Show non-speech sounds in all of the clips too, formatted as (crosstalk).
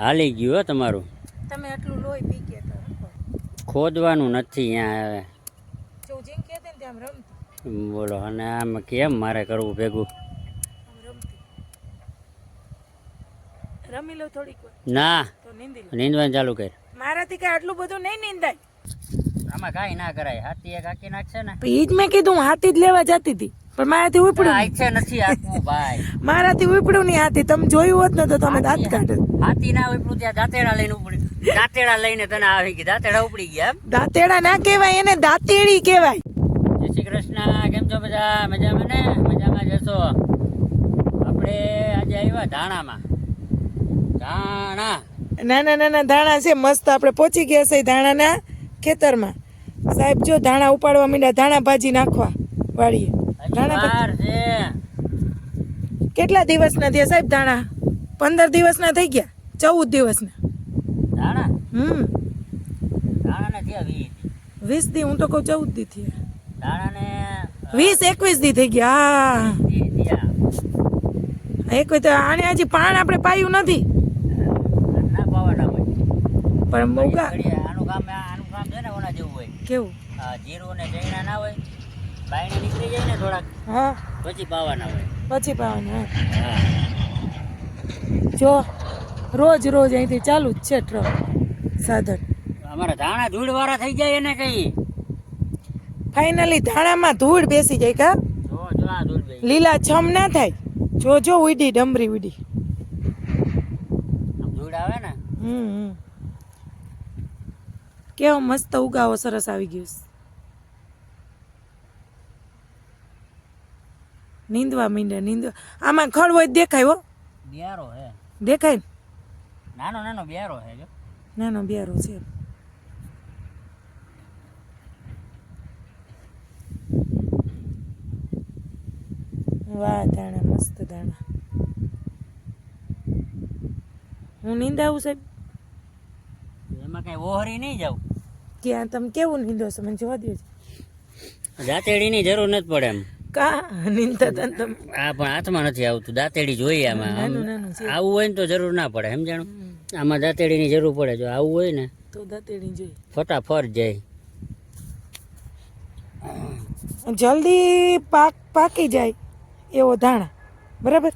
હાલી ગયું હો તમારું. તમે આટલું લોહી પી ગયા તો ખોદવાનું નથી અહીંયા જો જેમ કહેતી ને તેમ રમતી. બોલો અને આમ કેમ મારે કરવું ભેગું? રમી લો થોડીક ના. તો નીંદી લો. નીંદવાનું ચાલુ કર. મારાથી કાંઈ આટલું બધું નહીં નીંદાય. આમાં કાંઈ ના કરાય. હાથી એક હાકી નાખશે ને? ઈ જ મેં કીધું હાથી જ લેવા જતી હતી. પણ મારાથી ઉપડ્યું. આઈছে નથી હાથવું (laughs) ભાઈ. મારાથી ઉપડ્યું નહીં હાથી. તમે જોયું હોત ને તો તમે દાંત કાઢો. હાથી ના ઉપડું ત્યાં દાંતેડા લઈને ઉપડ્યું દાંતેડા લઈને તને આવી ગયા દાંતેડા ઉપડી ગયા દાંતેડા ના કહેવાય એને દાંતેડી કહેવાય. જય શ્રી કૃષ્ણ. કેમ છો બધા? મજામાં ને? મજામાં જશો આપણે આજે આવ્યા ધાણામાં. ધાણા. નાના નાના ધાણા છે. મસ્ત આપણે પહોંચી ગયા છે ધાણાના ખેતરમાં. સાહેબ જો ધાણા ઉપાડવા માંડ્યા ધાણા ભાજી નાખવા વાળીએ. ધાણા કેટલા દિવસના થયા સાહેબ ધાણા? પંદર દિવસના થઈ ગયા? ચૌદ દિવસના? ધાણા? હમ. વીસ. દી હું તો કહું ચૌદ દી થયા. વીસ એકવીસ દી થઈ ગયા હા. દી થયા. એક તો આને હજી પાણ આપણે પાયું નથી. પણ મોગા આનું કામ આનું કામ છે ને ઓના જેવું હોય. કેવું? આ જીરું ને ચૈણા ના હોય. બાયણે નીકળી જાય ને થોડાક હા. પછી પાવાના હોય. પછી પાવાના હા. જો રોજ રોજ અહીંથી ચાલુ જ છે ટ્રક સાધન. અમારા ધાણા ધૂળ વાળા થઈ જાય એને કઈ? ફાઇનલી ધાણામાં ધૂળ બેસી જાય કા? લીલા છમ ના થાય. જો જો ઉડી ડમરી ઉડી. ધૂળ આવે ને? હમ હમ. કેવો મસ્ત ઉગાવો સરસ આવી ગયો નીંદવા મીંડે નીંદવા. આમાં ખડવો હોય દેખાય હો. બિયારો હે. દેખાય નાનો નાનો બિયારો હે જો. નાનો બિયારો છે. વાહ દાણા મસ્ત દાણા. હું નીંદાવું સાહેબ? એમાં કઈ ઓહરી નહીં જાવ ક્યાં? તમે કેવું નીંદો છો? મને જોવા દો રાતેડીની જરૂર નથી પડે એમ. કા? નિંદા તન તમ આ પણ હાથમાં નથી આવતું દાંતેડી જોઈએ આમાં. નાનું નાનું છે. આવું હોય ને તો જરૂર ના પડે સમજાણું? આમાં દાંતેડીની જરૂર પડે જો આવું હોય ને તો દાંતેડી જોઈએ. ફટાફટ જાય. જલ્દી પાક પાકી જાય એવો ધાણા બરાબર?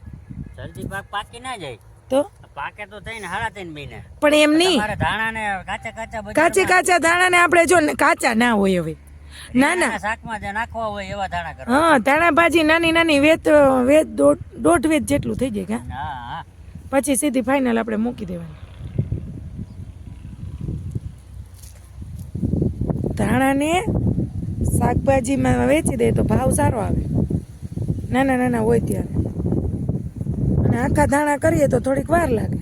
જલ્દી પાક પાકી ના જાય. તો? પાકે તો થઈને હાડા થઈને મહિને પણ એમ નહીં. કાચા કાચા કાચા ધાણા ને આપણે જો ને કાચા ના હોય હવે. ના ના. શાકમાં જે નાખવા હોય એવા ધાણા કરવા. હા ધાણા ભાજી નાની નાની વેત વેત દોઢ વેત જેટલું થઈ જાય હા પછી સીધી ફાઇનલ આપણે મૂકી દેવાની. ધાણાને શાકભાજીમાં વેચી દે તો ભાવ સારો આવે. નાના નાના હોય ત્યારે. અને આખા ધાણા કરીએ તો થોડીક વાર લાગે.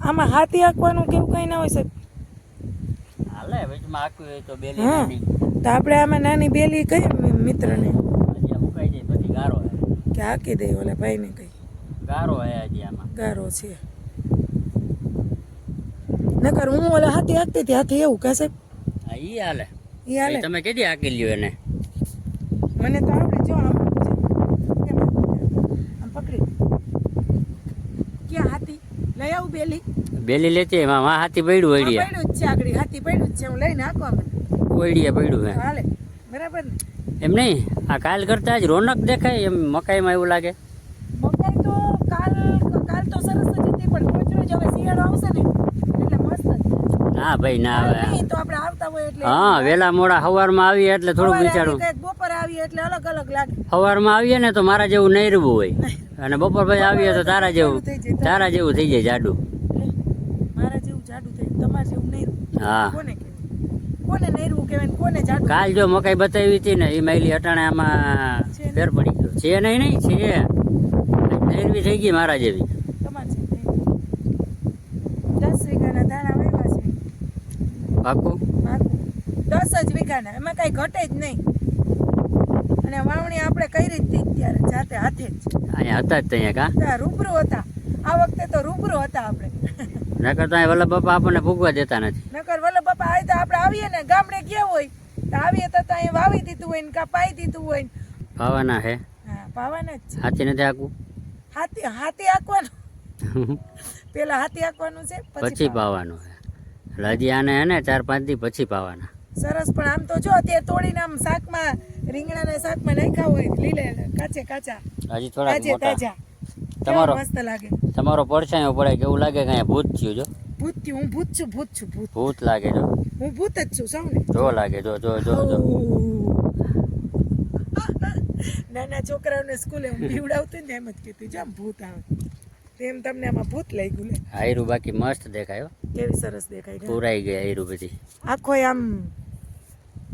આમાં હાથી આંકવાનું કેવું કઈ ના હોય સાહેબ? હાલે વચમાં આખું હોય તો બેલી હા. તો આપણે આમાં નાની બેલી કહી મિત્રને? મુકાઈ જાય પછી ગારો કે હાકી દે ઓલા ભાઈને કહી ગારો હે હજી આમાં. ગારો છે. નકર હું ઓલા હાથી હાકતી હતી હાથી એવું કે સાહેબ? હા ઈ હાલે. ઈ હાલે. તમે કેદી આકી લ્યો એને? મને તો આવડે જો આમ કેમ આમ પકડી ક્યાં હાથી લઈ આવું બેલી? બેલી લેતી એમાં માં હાથી પડ્યું હા, પડ્યું જ છે આગળ હાથી પડ્યું જ છે હું લઈને હાંકવા મને. ઓઈડિયા પડ્યું હે. હાલે બરાબર ને? એમ નહીં આ કાલ કરતા જ રોનક દેખાય એમ મકાઈમાં એવું લાગે મકાઈ તો કાલ કાલ તો સરસ જ હતી પણ રોજ રોજ હવે શિયાળો આવશે ને એટલે મસ્ત જ ના ભાઈ ના આવે. તો આપણે આવતા હોય એટલે હા વેલા મોડા સવારમાં આવીએ એટલે થોડુંક વિચારું. આવી આવીએ એટલે અલગ અલગ લાગે. સવારમાં આવીએ ને તો મારા જેવું નહીં રહેવું હોય અને બપોર પછી આવીએ તો તારા જેવું તારા જેવું થઈ જાય જાડું. મારા જેવું જાડું તમારે જેવું હા. કોને નૈરવું કાલ જો મકાઈ બતાવી હતી ને એ માયલી અટાણે આમાં ફેર પડી ગયો. છે નહીં નહીં છે. નૈરવી થઈ ગઈ મારા જેવી તમારે છે નૈરવું. દસ વીઘાના દાણા વાવ્યા છે પાકું. દસ જ વીઘાના. એમાં કાંઈ ઘટે જ નહીં. અને વાવણી આપણે કરી જ ત્યારે જાતે હાથે જ. અહીંયા હતા જ ત્યાં કા? રૂબરૂ હતા. આ વખતે તો રૂબરૂ હતા આપણે. નકર તો વલ્લભ બાપા આપણને ભૂગવા દેતા નથી. નકર વલ્લભ બાપા આવી તો આપણે આવીએ ને ગામડે ગયા હોય તો આવીએ તો ત્યાં વાવી દીધું હોય ને કપાઈ દીધું હોય ને. ભાવાના હે. હા પાવાના જ હાથી નથી આકવું હાથી હાથી આકવાનું (laughs) પેલા હાથી આંકવાનું છે પછી પાવાનું એટલે હજી આને હે ને ચાર પાંચ દી પછી પાવાના. સરસ પણ આમ તો જો અત્યારે તોડીને આમ શાકમાં રીંગણાના શાકમાં નાખ્યા હોય લીલે કાચે કાચા. હજી થોડા મોટા. તમારો મસ્ત લાગે. તમારો પડછાયો પડે કે એવું લાગે કે અહીંયા ભૂત થયું જો? ભૂત થયું હું ભૂત છું ભૂત છું ભૂત. ભૂત લાગે જો. હું ભૂત જ છું સૌને જો લાગે જો જો જો જો. (laughs) નાના છોકરાઓને સ્કૂલે હું બીવડાવતી ને એમ જ કીધું જો ભૂત આવે. તેમ તમને આમાં ભૂત લઈ ગયું લે આયરું બાકી મસ્ત દેખાય હો. કેવી સરસ દેખાય પૂરાઈ ગઈ આયરું બધી. આખો આમ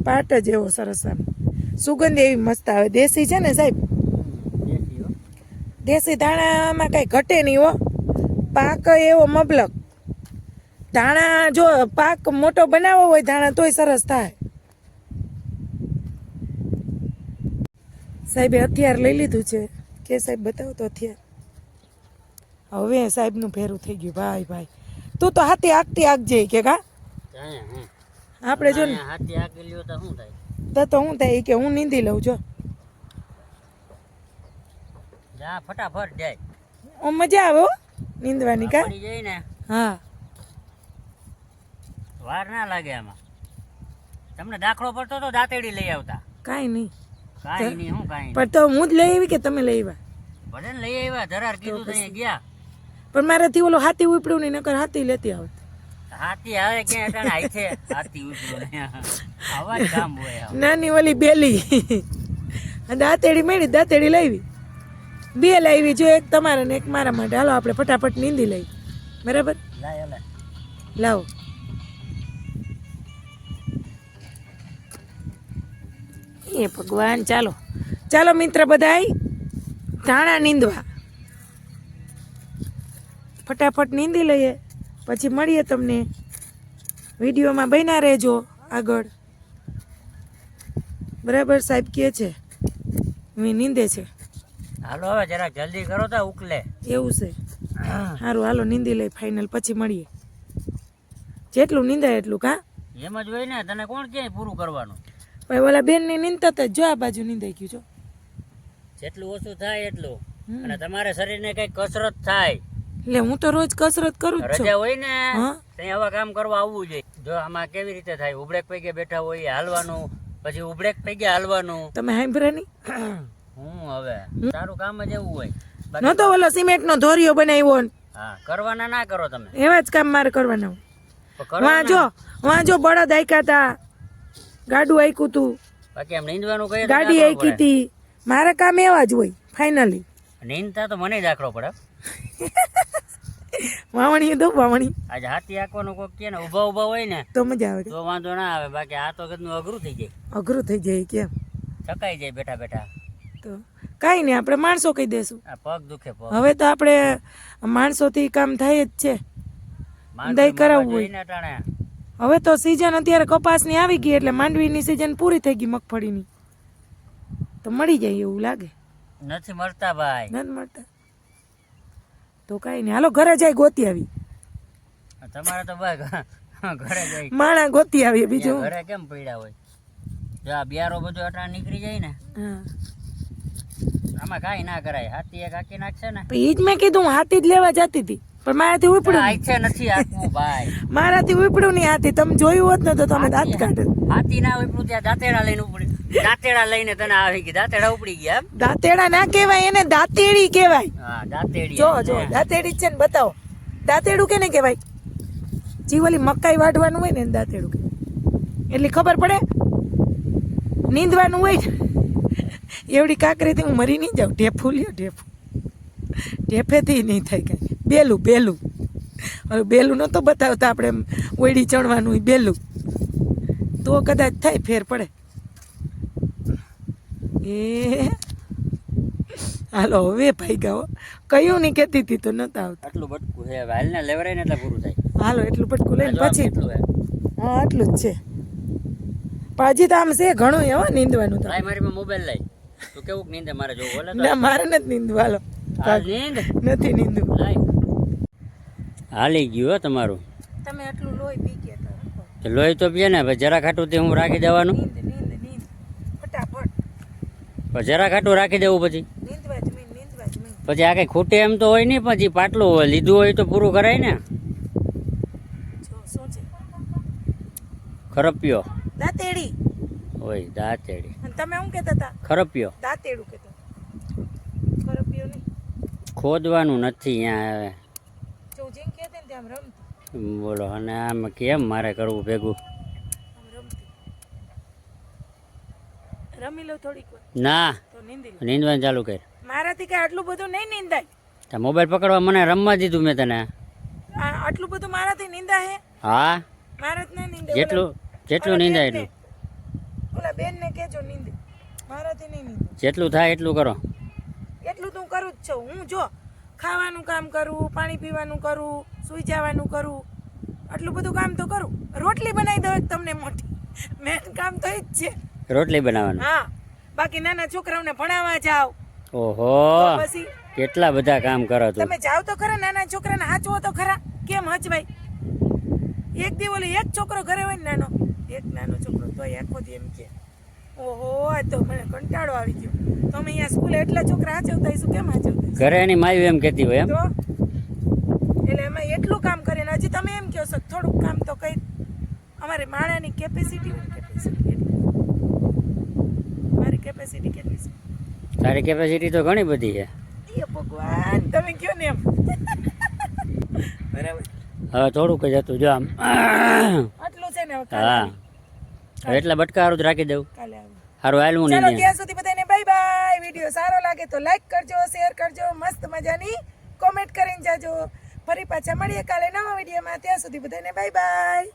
પાટ જ એવો સરસ આમ. સુગંધ એવી મસ્ત આવે. દેશી છે ને સાહેબ? દેશી ધાણામાં કઈ ઘટે નહીં હો. પાક એવો મબલક. ધાણા જો પાક મોટો બનાવવો હોય ધાણા તોય સરસ થાય. સાહેબે હથિયાર લઈ લીધું છે. કે સાહેબ બતાવો તો હથિયાર હવે સાહેબનું ફેરું થઈ ગયું. ભાઈ ભાઈ. તું તો હાથી આગતી આગજે કે કા? આપણે જો ને હાથી આકી લ્યો તો શું થાય? તો તો હું થાય? કે હું નીંદી લઉં જો. જા ફટાફટ જાય. ઓ મજા આવે નીંદવાની કા? પડી જાય ને હા. વાર ના લાગે આમાં. તમને દાખલો પડતો તો દાંતેડી લઈ આવતા. કાઈ નહીં. કાઈ નહીં હું કાઈ પણ તો હું જ લઈ આવી કે તમે લઈ આવ્યા? ભલે લઈ આવ્યા ધરાર કીધું તો ગયા. પણ મારાથી ઓલો હાથી ઉપડ્યું નહીં નકર હાથી લેતી આવે. હાથી આવે છે? હાથી ઉપડ્યું કામ હોય નાની ઓલી બેલી. દાંતેડી મેળી દાંતેડી લાવી. બે લાવી જો એક તમારે ને એક મારા માટે. હાલો આપણે ફટાફટ નીંદી લઈ. બરાબર? લાવો. એ ભગવાન ચાલો. ચાલો મિત્ર બધાય ધાણા નીંદવા. ફટાફટ નીંદી લઈએ. પછી મળીએ તમને. વિડીયોમાં બન્યા રહેજો આગળ. બરાબર સાહેબ કે છે? નીંદે છે. હાલો હવે જરાક જલ્દી કરો તો ઉકલે. એવું છે. સારું હાલો નીંદી લઈ ફાઇનલ પછી મળીએ. જેટલું નીંદાય એટલું કા? એમ જ હોય ને તને કોણ કે પૂરું કરવાનું? ભાઈ ઓલા બેનની નીંદતા તો. જો આ બાજુ નીંદાઈ ગયું છો જેટલું ઓછું થાય એટલું. અને તમારે શરીરને કઈ કસરત થાય. એટલે હું તો રોજ કસરત કરું જ છું. રજા હોય ને ત્યાં આવા કામ કરવા આવવું જોઈએ. જો આમાં કેવી રીતે થાય? ઉબડેક પૈકે બેઠા હોય હાલવાનું પછી ઉબડેક પૈકે હાલવાનું. તમે નહીં? હું હવે? સારું કામ જ એવું હોય. નતો ઓલો સિમેન્ટ નો ધોરિયો બનાવ્યો હા કરવાના ના કરો તમે. એવા જ કામ મારે કરવાના વાં જો વાં જો બળદ આયકા તા. ગાડું આયકું તું. બાકી એમ નીંદવાનું કહીએ ગાડી આયકી હતી તી. મારા કામ એવા જ હોય ફાઇનલી નીંદતા તો મને જ દાખલો પડે. (laughs) વાવણી દો વાવણી. આજે હાથી આંકવાનું કોક કે ને ઊભા ઊભા હોય ને તો મજા આવે. તો વાંધો ના આવે. બાકી આ તો કદનું અઘરું થઈ જાય. અઘરું થઈ જાય કેમ થકાઈ જાય બેઠા બેઠા. તો કાંઈ નહીં આપણે માણસો કહી દેશું. આ પગ દુખે પગ. હવે તો આપણે માણસોથી કામ થાય જ છે. દહીં કરાવવું હોય. હવે તો સીઝન અત્યારે કપાસની આવી ગઈ એટલે માંડવીની સિઝન પૂરી થઈ ગઈ મગફળીની. તો મળી જાય એવું લાગે. નથી મળતા ભાઈ. નથી મળતા. તો કઈ નહીં. હાલો ઘરે જાય ગોતી આવી. તમારે તો ઘરે જાય. માણા ગોતી આવી બીજું. ઘરે કેમ પડ્યા હોય? જો આ બિયારો બધો અટાણે નીકળી જાય ને આમાં કાંઈ ના કરાય. હાથી એક હાકી નાખશે ને. એ જ મેં કીધું હાથી જ લેવા જતી હતી. પણ મારાથી ઉપડ્યું નહીં. નથી આખું ભાઈ. (laughs) મારાથી ઉપડ્યું નહીં હાથી. તમે જોયું હોત ને તો તમે દાંત કાઢે. હાથી ના ઉપડું ત્યાં દાંતેડા લઈને ઉપડી. દાંતેડા લઈને તને આવી ગઈ. દાંતેડા ઉપડી ગયા દાંતેડા ના કહેવાય એને દાંતેડી કહેવાય. હા દાંતેડી જો જો દાંતેડી છે ને બતાવો. દાંતેડું કેને કહેવાય? જીવલી મકાઈ વાઢવાનું હોય ને દાંતેડું કે એટલી ખબર પડે? નીંદવાનું હોય એવડી કાકરીથી હું મરી નહીં જાઉં. ઢેફું લ્યો ઢેફું. ઢેફેથી નહીં થાય કાંઈ. બેલું બેલું. હવે બેલું નહોતો બતાવતા આપણે એમ ઓયડી ચણવાનું બેલું. તો કદાચ થાય ફેર પડે. એ. હાલો હવે ભાઈ ગાઓ. કયું નહીં કહેતી હતી તો નતા આવતા. આટલું બટકું હે હાલ લેવરાઈને એટલે પૂરું થાય. હાલો એટલું પટકું લઈને પછી. હા આટલું જ છે. પણ હજી તો આમ છે ઘણું હે નીંદવાનું તો. મારી મોબાઈલ લઈ. તો કેવું નીંદે? મારે જો બોલે તો. ના મારે નથી નીંદવું હાલો. નથી નીંદવું. હાલી ગયું હો તમારું. તમે આટલું લોહી પી ગયા તો લોહી તો પીએ ને ભાઈ જરા ખાટું તે હું રાખી દેવાનું. જરા ખાટું રાખી દેવું પછી. પછી આ કઈ ખૂટે એમ તો હોય નહીં પછી પાટલું હોય લીધું હોય તો પૂરું કરાય ને. ખરપિયો. દાંતેડી. હોય દાંતેડી. અને તમે શું કહેતા હતા? ખરપિયો. દાંતેડું કહેતા ખરપિયો નહીં. ખોદવાનું નથી અહીંયા કહેતી રમતી? બોલો અને આમ કેમ મારે કરવું ભેગું? રમી લો થોડીક ના તો નીંદવાનું ચાલુ કર. મારાથી કઈ આટલું બધું નહીં નીંદાય. તો મોબાઈલ પકડવા મને રમવા દીધું મેં તને. આટલું બધું મારાથી નીંદા હે? હા? મારા નહીં નીંદે જેટલું જેટલું નીંદાય એટલું. ઓલા બેન ને કેજો નીંદે. મારાથી નહીં નીંદે. જેટલું થાય એટલું કરો. એટલું તો હું કરું જ છું. હું જો ખાવાનું કામ કરું પાણી પીવાનું કરું સૂઈ જવાનું કરું આટલું બધું કામ તો કરું. રોટલી બનાવી દઉં તમને મોટી. મેન કામ તો એ જ છે. રોટલી બનાવવાનું? હા. બાકી નાના છોકરાઓને ભણાવવા જાવ ઓહો. પછી કેટલા બધા કામ કરો છો? તમે જાઓ તો ખરા નાના છોકરાને હાચવો તો ખરા. કેમ હચવાય? એક દી ઓલી એક છોકરો ઘરે હોય ને નાનો એક નાનો છોકરો તો આખો દી એમ કે. ઓહો તો મને કંટાળો આવી ગયો. તો અમે અહીંયા સ્કૂલે એટલા છોકરા હાચવતા શું કેમ હાચવતા ઘરે એની માયુ એમ કહેતી હોય એમ. તો? એટલે એમાં એટલું કામ કરીને હજી તમે એમ કહો છો થોડુંક કામ તો કઈ અમારી માણાની કેપેસિટી કેપેસિટી મારી કેપેસિટી કેટલી છે? તારી કેપેસિટી તો ઘણી બધી છે. એ ભગવાન તમે કયો ને એમ. બરાબર. હવે થોડુંક જ હતું જો આમ. આટલું છે ને હા. એટલા બટકારું જ રાખી દઉં. કાલે આવી. સારું હાલવું ચાલો નહીં ત્યાં સુધી બધાને બાય બાય વીડિયો સારો લાગે તો લાઈક કરજો શેર કરજો મસ્ત મજાની કોમેન્ટ કરીને જાજો. ફરી પાછા મળીએ કાલે નવા વિડીયોમાં. ત્યાં સુધી બધાને બાય બાય